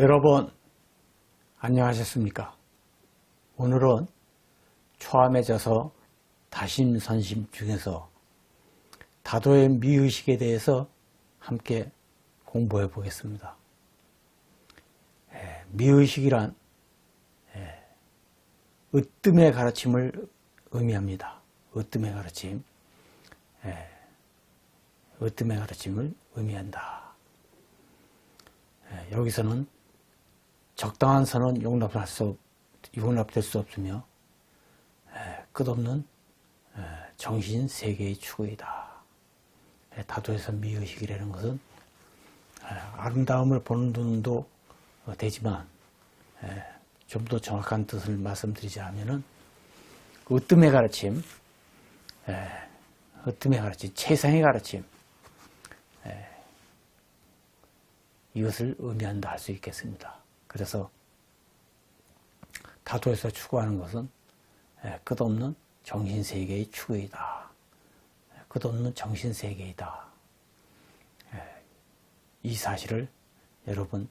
여러분, 안녕하셨습니까? 오늘은 초암에 져서 다심선심 중에서 다도의 미의식에 대해서 함께 공부해 보겠습니다. 에, 미의식이란 에, 으뜸의 가르침을 의미합니다. 으뜸의 가르침. 에, 으뜸의 가르침을 의미한다. 에, 여기서는 적당한 선은 용납할 수, 용납될 수 없으며 에, 끝없는 에, 정신 세계의 추구이다. 에, 다도에서 미의식이라는 것은 에, 아름다움을 보는 눈도 어, 되지만 좀 더 정확한 뜻을 말씀드리자면은 으뜸의 가르침, 에, 으뜸의 가르침, 최상의 가르침 에, 이것을 의미한다 할 수 있겠습니다. 그래서 다도에서 추구하는 것은 에, 끝없는 정신세계의 추구이다. 에, 끝없는 정신세계이다. 에, 이 사실을 여러분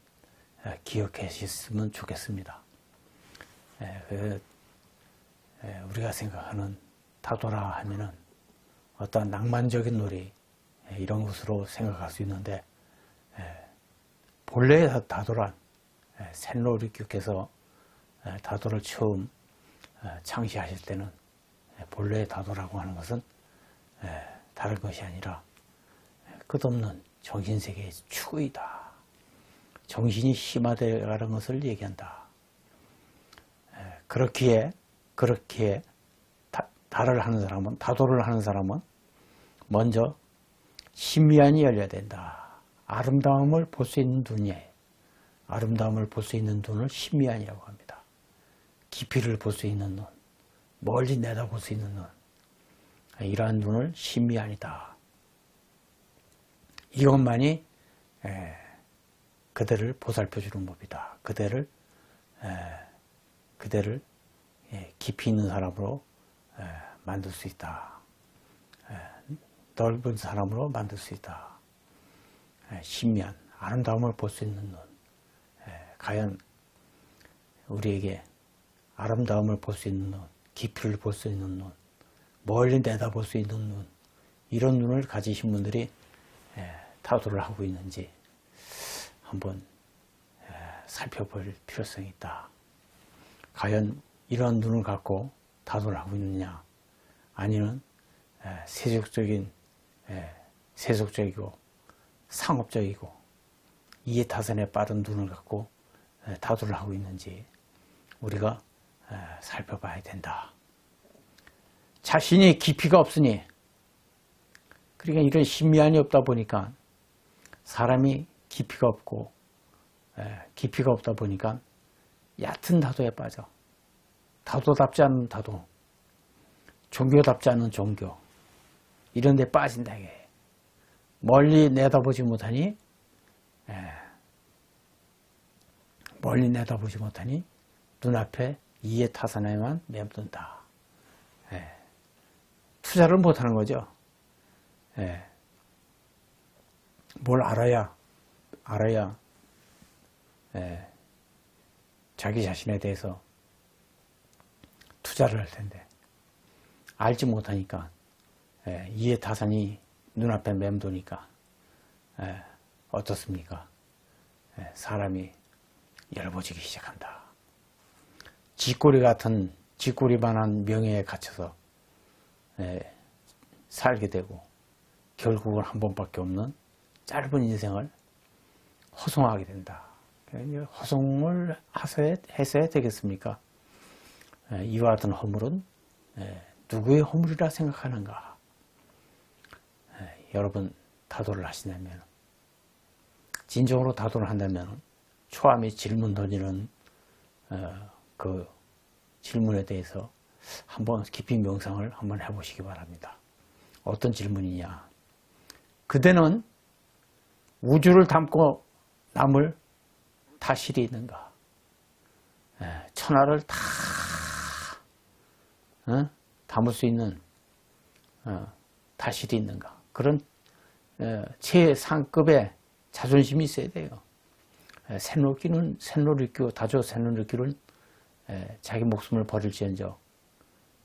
에, 기억하셨으면 좋겠습니다. 에, 그, 에, 우리가 생각하는 다도라 하면은 어떤 낭만적인 놀이 에, 이런 것으로 생각할 수 있는데 에, 본래의 다- 다도란 에, 샌로리교께서 에, 다도를 처음 에, 창시하실 때는 에, 본래의 다도라고 하는 것은 에, 다른 것이 아니라 에, 끝없는 정신세계의 추구이다. 정신이 심화되어 가는 것을 얘기한다. 에, 그렇기에 다, 다를 하는 사람은 다도를 하는 사람은 먼저 심미안이 열려야 된다. 아름다움을 볼 수 있는 눈이에요. 아름다움을 볼 수 있는 눈을 심미안이라고 합니다. 깊이를 볼 수 있는 눈, 멀리 내다볼 수 있는 눈. 이러한 눈을 심미안이다. 이것만이 에, 그대를 보살펴 주는 법이다. 그대를 에, 그대를 예, 깊이 있는 사람으로 에, 만들 수 있다. 에, 넓은 사람으로 만들 수 있다. 에, 신미한 아름다움을 볼 수 있는 눈. 에, 과연 우리에게 아름다움을 볼 수 있는 눈, 깊이를 볼 수 있는 눈, 멀리 내다볼 수 있는 눈, 이런 눈을 가지신 분들이 에, 타도를 하고 있는지 한번 에, 살펴볼 필요성이 있다. 과연 이런 눈을 갖고 타도를 하고 있느냐, 아니면 에, 세속적인 에, 세속적이고 상업적이고 이해타산에 빠른 눈을 갖고 에, 타도를 하고 있는지 우리가 에, 살펴봐야 된다. 자신이 깊이가 없으니 그러니까 이런 심미안이 없다 보니까 사람이 깊이가 없고 에, 깊이가 없다 보니까 얕은 다도에 빠져 다도답지 않은 다도 종교답지 않은 종교 이런 데 빠진다 이게 멀리 내다보지 못하니 에, 멀리 내다보지 못하니 눈앞에 이해 타산에만 맴돈다. 에, 투자를 못하는 거죠. 에, 뭘 알아야 알아야 에, 자기 자신에 대해서 투자를 할 텐데. 알지 못하니까. 에, 이해 타산이 눈앞에 맴도니까. 에, 어떻습니까? 에, 사람이 열버지기 시작한다. 쥐꼬리 같은 쥐꼬리만한 명예에 갇혀서 에, 살게 되고 결국은 한 번밖에 없는 짧은 인생을 허송하게 된다. 그러니까 허송을 했어야 되겠습니까? 에, 이와 같은 허물은 에, 누구의 허물이라 생각하는가? 에, 여러분 다도를 하시냐면 진정으로 다도를 한다면 초암이 질문 던지는 어, 그 질문에 대해서 한번 깊이 명상을 한번 해보시기 바랍니다. 어떤 질문이냐? 그대는 우주를 담고 남을 타실이 있는가? 에, 천하를 다 어? 담을 수 있는 어, 타실이 있는가? 그런 어, 최상급의 자존심이 있어야 돼요. 에, 샛노기는 샛노리끼고 다조 샛노리끼는 에, 자기 목숨을 버릴지언정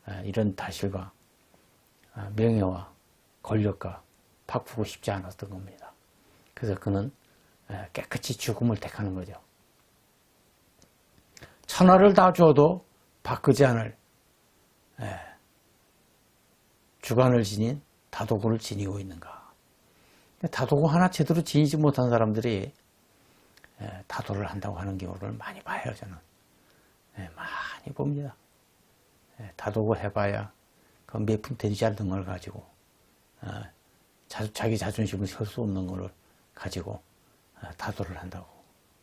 에, 이런 다실과 아, 명예와 권력과 바꾸고 싶지 않았던 겁니다. 그래서 그는 에, 깨끗이 죽음을 택하는 거죠. 천하를 다 주어도 바꾸지 않을 에, 주관을 지닌 다도구를 지니고 있는가. 다도구 하나 제대로 지니지 못한 사람들이 에, 다도를 한다고 하는 경우를 많이 봐요, 저는. 에, 많이 봅니다. 에, 다도구 해봐야 그 몇푼 되지 않는 걸 가지고 어, 자, 자기 자존심을 설 수 없는 걸 가지고 어, 다도를 한다고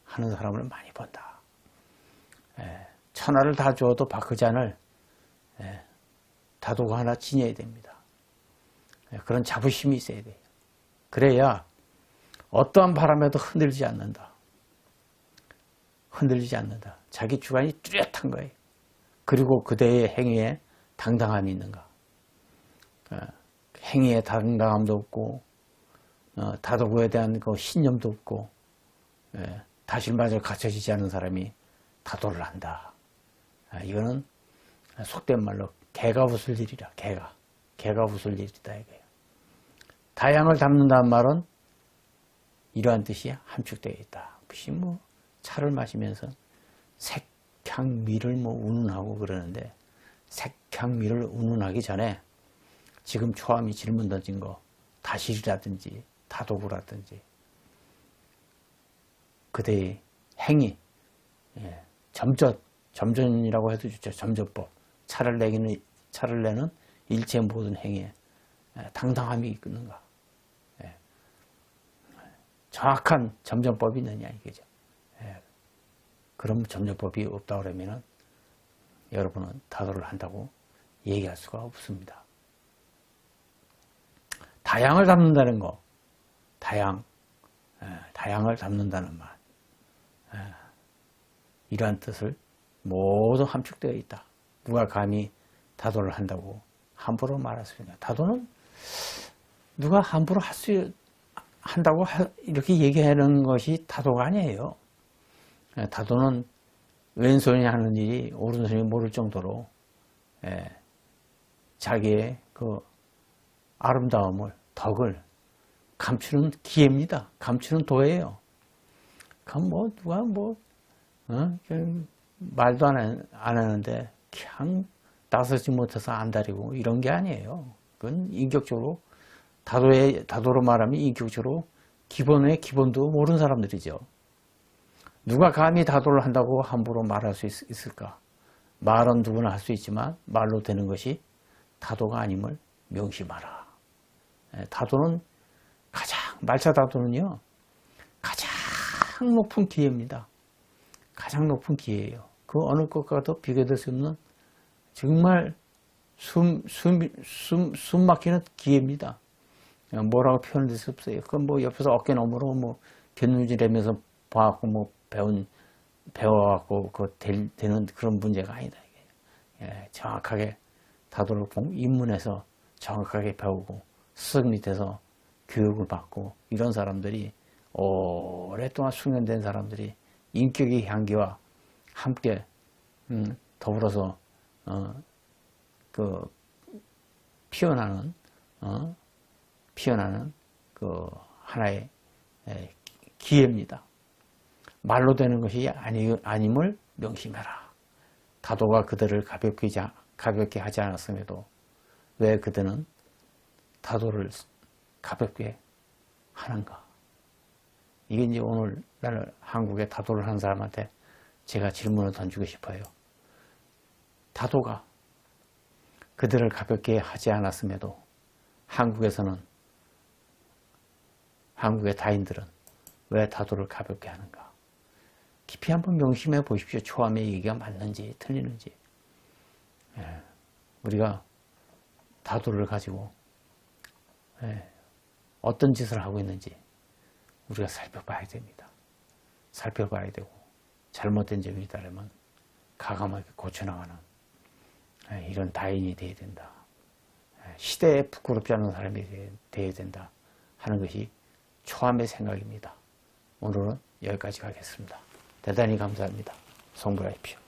하는 사람을 많이 본다. 에, 천하를 다 않을 에, 다도가 하나 지녀야 됩니다. 에, 그런 자부심이 있어야 돼요. 그래야 어떠한 바람에도 흔들리지 않는다. 흔들리지 않는다. 자기 주관이 뚜렷한 거예요. 그리고 그대의 행위에 당당함이 있는가. 어, 행위에 당당함도 없고 어, 다도구에 대한 그 신념도 없고 예, 다실마저 갖춰지지 않은 사람이 다도를 한다. 아, 이거는 속된 말로 개가 웃을 일이라 개가 개가 웃을 일이다 이거예요. 다양을 담는다는 말은 이러한 뜻이 함축되어 있다. 혹시 뭐 차를 마시면서 색향미를 뭐 운운하고 그러는데 색향미를 운운하기 전에 지금 초함이 질문 던진 거 다실이라든지 다도구라든지 그대의 행위 예, 점전 점전이라고 해도 좋죠 점전법 차를 내기는 차를 내는 일체 모든 행위에 예, 당당함이 있는가 예. 정확한 점전법이 있느냐 이거죠 예. 그런 점전법이 없다 그러면은 여러분은 다도를 한다고 얘기할 수가 없습니다. 다양을 담는다는 거, 다양, 에, 다양을 담는다는 말, 에, 이러한 뜻을 모두 함축되어 있다. 누가 감히 다도를 한다고 함부로 말할 수 있냐? 다도는 누가 함부로 할 수 한다고 하, 이렇게 얘기하는 것이 다도가 아니에요. 에, 다도는 왼손이 하는 일이 오른손이 모를 정도로 에, 자기의 그 아름다움을, 덕을 감추는 기회입니다. 감추는 도예요. 그럼 뭐, 누가 뭐, 어? 좀 말도 안, 하- 안 하는데, 그냥 나서지 못해서 안달이고, 이런 게 아니에요. 그건 인격적으로, 다도의, 다도로 말하면 인격적으로 기본의 기본도 모르는 사람들이죠. 누가 감히 다도를 한다고 함부로 말할 수 있, 있을까? 말은 누구나 할 수 있지만, 말로 되는 것이 다도가 아님을 명심하라. 예, 다도는 가장 말차 다도는요 가장 높은 기회입니다. 가장 높은 기회예요. 그 어느 것과도 비교될 수 없는 정말 숨, 숨, 숨, 숨 막히는 기회입니다. 어, 뭐라고 표현할 수 없어요. 그건 뭐 옆에서 어깨 너머로 뭐 견눈질하면서 봐갖고 뭐 배운, 배워갖고 그 될, 되는 그런 문제가 아니다. 이게. 예, 정확하게 다도를 공, 입문해서 정확하게 배우고 스승 밑에서 교육을 받고 이런 사람들이 오랫동안 숙련된 사람들이 인격의 향기와 함께 음, 더불어서 어, 그 피어나는 어, 피어나는 그 하나의 에, 기회입니다. 말로 되는 것이 아니, 아님을 명심해라. 다도가 그들을 가볍게, 자- 가볍게 하지 않았음에도 왜 그들은 다도를 가볍게 하는가? 이게 이제 오늘날 한국에 다도를 하는 사람한테 제가 질문을 던지고 싶어요. 다도가 그들을 가볍게 하지 않았음에도 한국에서는 한국의 다인들은 왜 다도를 가볍게 하는가? 깊이 한번 명심해 보십시오. 초함의 얘기가 맞는지 틀리는지. 예, 우리가 다도를 가지고 예, 어떤 짓을 하고 있는지 우리가 살펴봐야 됩니다. 살펴봐야 되고 잘못된 점이 있다면 가감하게 고쳐나가는 예, 이런 다인이 되어야 된다. 예, 시대에 부끄럽지 않은 사람이 되어야 된다 하는 것이 초함의 생각입니다. 오늘은 여기까지 가겠습니다. 대단히 감사합니다. 성불하십시오.